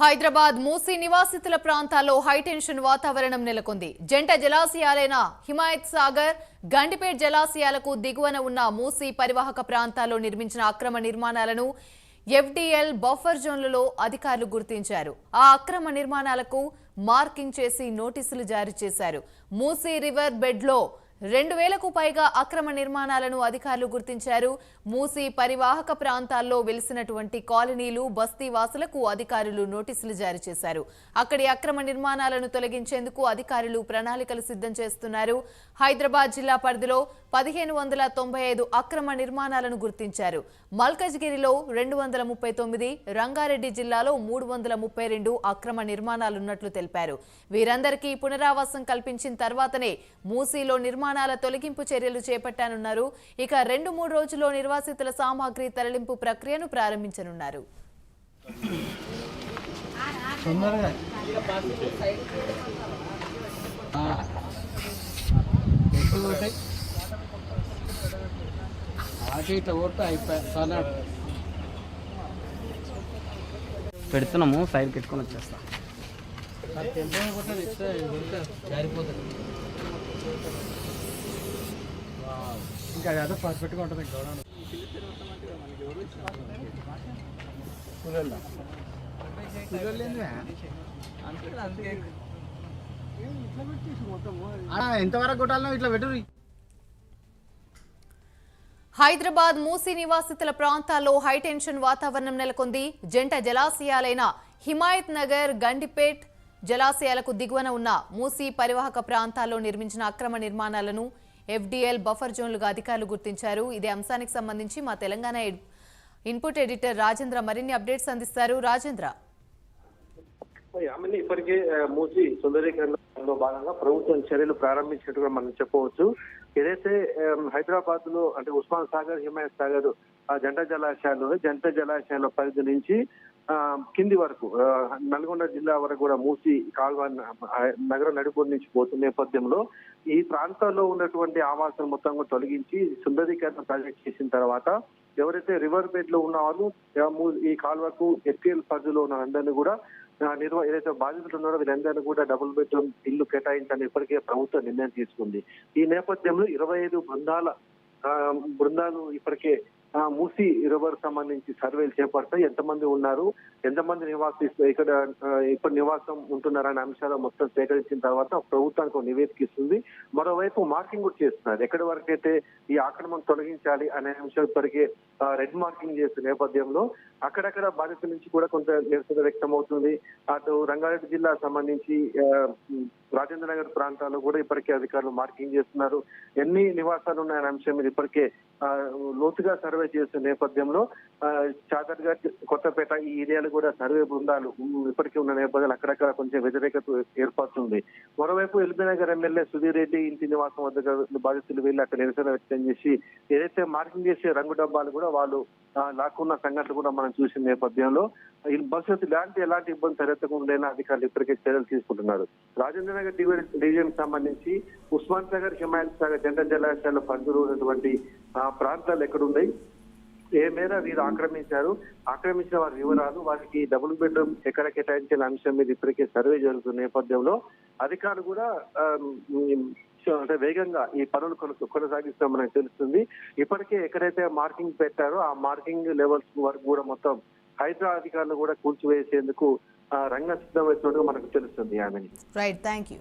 హైదరాబాద్ మూసీ నివాసితుల ప్రాంతాల్లో హైటెన్షన్ వాతావరణం నెలకొంది. జంట జలాశయాలైన హిమాయత్ సాగర్ గండిపేట్ జలాశయాలకు దిగువన ఉన్న మూసీ పరివాహక ప్రాంతాల్లో నిర్మించిన అక్రమ నిర్మాణాలను ఎఫ్డీఎల్ బఫర్ జోన్లలో అధికారులు గుర్తించారు. ఆ అక్రమ నిర్మాణాలకు మార్కింగ్ చేసి నోటీసులు జారీ చేశారు. మూసీ రివర్ బెడ్లో రెండు వేలకు పైగా అక్రమ నిర్మాణాలను అధికారులు గుర్తించారు. మూసీ పరివాహక ప్రాంతాల్లో వెలిసినటువంటి కాలనీలు బస్తీ వాసులకు అధికారులు నోటీసులు జారీ చేశారు. అక్కడి అక్రమ నిర్మాణాలను తొలగించేందుకు అధికారులు ప్రణాళికలు సిద్ధం చేస్తున్నారు. హైదరాబాద్ జిల్లా పరిధిలో పదిహేను వందల తొంభై ఐదు అక్రమ నిర్మాణాలను గుర్తించారు. మల్కజ్గిరిలో రెండు వందల ముప్పై తొమ్మిది రంగారెడ్డి జిల్లాలో మూడు వందల ముప్పై రెండు అక్రమ నిర్మాణాలున్నట్లు తెలిపారు. వీరందరికీ పునరావాసం కల్పించిన తర్వాతనే మూసీలో నిర్మాణ నిర్మాణాల తొలగింపు చర్యలు చేపట్టానున్నారు. ఇక రెండు మూడు రోజుల్లో నిర్వాసితుల సామాగ్రి తరలింపు ప్రక్రియను ప్రారంభించనున్నారు. పెడుతున్నాము సైడ్ పెట్టుకొని వచ్చేస్తా. జారిపోతుంది. ఇంకా అదే పర్ఫెక్ట్గా ఉంటుంది గౌరవం ఎంతవరకు కొట్టాలనో ఇట్లా హైదరాబాద్ మూసీ నివాసితుల ప్రాంతాల్లో హైటెన్షన్ వాతావరణం నెలకొంది. జంట జలాశయాలైన హిమాయత్ నగర్ గండిపేట్ జలాశయాలకు దిగువన ఉన్న మూసీ పరివాహక ప్రాంతాల్లో నిర్మించిన అక్రమ నిర్మాణాలను ఎఫ్డీఎల్ బఫర్ జోన్లుగా అధికారులు గుర్తించారు. ఇదే అంశానికి సంబంధించి మా తెలంగాణ ఇన్పుట్ ఎడిటర్ రాజేంద్ర మరిన్ని అప్డేట్స్ అందిస్తారు. రాజేంద్ర. ఆమెను ఇప్పటికే మూసి సుందరీకరణలో భాగంగా ప్రభుత్వం చర్యలు ప్రారంభించినట్టుగా మనం చెప్పవచ్చు. ఏదైతే హైదరాబాద్లో అంటే ఉస్మాన్ సాగర్ హిమాయత్ సాగర్ ఆ జంట జలాశయాలు జంట జలాశయాల పరిధి నుంచి కింది వరకు నల్గొండ జిల్లా వరకు కూడా మూసి కాల్వ నగర నడుపు నుంచి పోతున్న నేపథ్యంలో ఈ ప్రాంతాల్లో ఉన్నటువంటి ఆవాసాలు మొత్తం తొలగించి సుందరీకరణ ప్రాజెక్ట్ చేసిన తర్వాత ఎవరైతే రివర్ బెడ్లో ఉన్న వాళ్ళు ఈ కాల్వకు ఎస్కేల్ పరిధిలో ఉన్న అందరినీ కూడా నిర్వ ఏదైతే బాధితులు ఉన్నారో వీళ్ళందరినీ కూడా డబుల్ బెడ్రూమ్ ఇల్లు కేటాయించాలని ఇప్పటికే ప్రభుత్వం నిర్ణయం తీసుకుంది. ఈ నేపథ్యంలో ఇరవై ఐదు బృందాల బృందాలు ఇప్పటికే మూసి రివర్ సంబంధించి సర్వేలు చేపడతాయి. ఎంతమంది ఉన్నారు? ఎంతమంది నివాసిస్తూ ఇక్కడ ఆ, ఇప్పుడు నివాసం ఉంటున్నారనే అంశాలు మొత్తం సేకరించిన తర్వాత ప్రభుత్వానికి ఒక నివేదిక ఇస్తుంది. మరోవైపు మార్కింగ్ కూడా చేస్తున్నారు. ఎక్కడి వరకు అయితే ఈ ఆక్రమణ తొలగించాలి అనే అంశం ఇప్పటికే రెడ్ మార్కింగ్ చేస్తున్న నేపథ్యంలో అక్కడక్కడ బాధితుల నుంచి కూడా కొంత నిరసన వ్యక్తం అవుతుంది అటు రంగారెడ్డి జిల్లా సంబంధించి రాజేంద్ర నగర్ ప్రాంతాల్లో కూడా ఇప్పటికే అధికారులు మార్కింగ్ చేస్తున్నారు. ఎన్ని నివాసాలు ఉన్నాయనే అంశం మీద ఇప్పటికే లోతుగా సర్వే చేస్తున్న నేపథ్యంలో చాదర్గా కొత్తపేట ఈ ఏరియాలు కూడా సర్వే బృందాలు ఉమ్, ఇప్పటికే ఉన్న నేపథ్యంలో అక్కడక్కడ కొంచెం వ్యతిరేకత ఏర్పడుతుంది మరోవైపు ఎల్బీ నగర్ ఎమ్మెల్యే సుధీర్ రెడ్డి ఇంటి నివాసం వద్ద బాధితులు వెళ్ళి అక్కడ నిరసన వ్యక్తం చేసి ఏదైతే మార్కింగ్ చేసే రంగు డబ్బాలు కూడా వాళ్ళు లాక్కున్న సంఘటనలు కూడా మనం చూసిన నేపథ్యంలో ఈ భవిష్యత్తు ఇలాంటి ఎలాంటి ఇబ్బంది తలెత్తకుండా అధికారులు ఇప్పటికే చర్యలు తీసుకుంటున్నారు. రాజేంద్ర నగర్ డివిజన్ సంబంధించి ఉస్మాన్ సాగర్ హిమాయత్ సాగర్ జనరల్ జలాశయాల పరిధిలో ఉన్నటువంటి ఆ, ప్రాంతాలు ఎక్కడున్నాయి? ఏ మేర వీరు ఆక్రమించారు? ఆక్రమించిన వారి వివరాలు వారికి డబుల్ బెడ్రూమ్ ఎక్కడ కేటాయించిన అంశం మీద ఇప్పటికే సర్వే జరుగుతున్న నేపథ్యంలో అధికారులు కూడా అంటే వేగంగా ఈ పనులు కొనసాగిస్తామని తెలుస్తుంది. ఇప్పటికే ఎక్కడైతే మార్కింగ్ పెట్టారో ఆ మార్కింగ్ లెవెల్స్ వరకు కూడా మొత్తం హైదరాబాద్ అధికారులు కూడా కూల్చివేసేందుకు ఆ, రంగం సిద్ధమవుతున్నట్టుగా మనకు తెలుస్తుంది. ఆమె రైట్ థ్యాంక్ యూ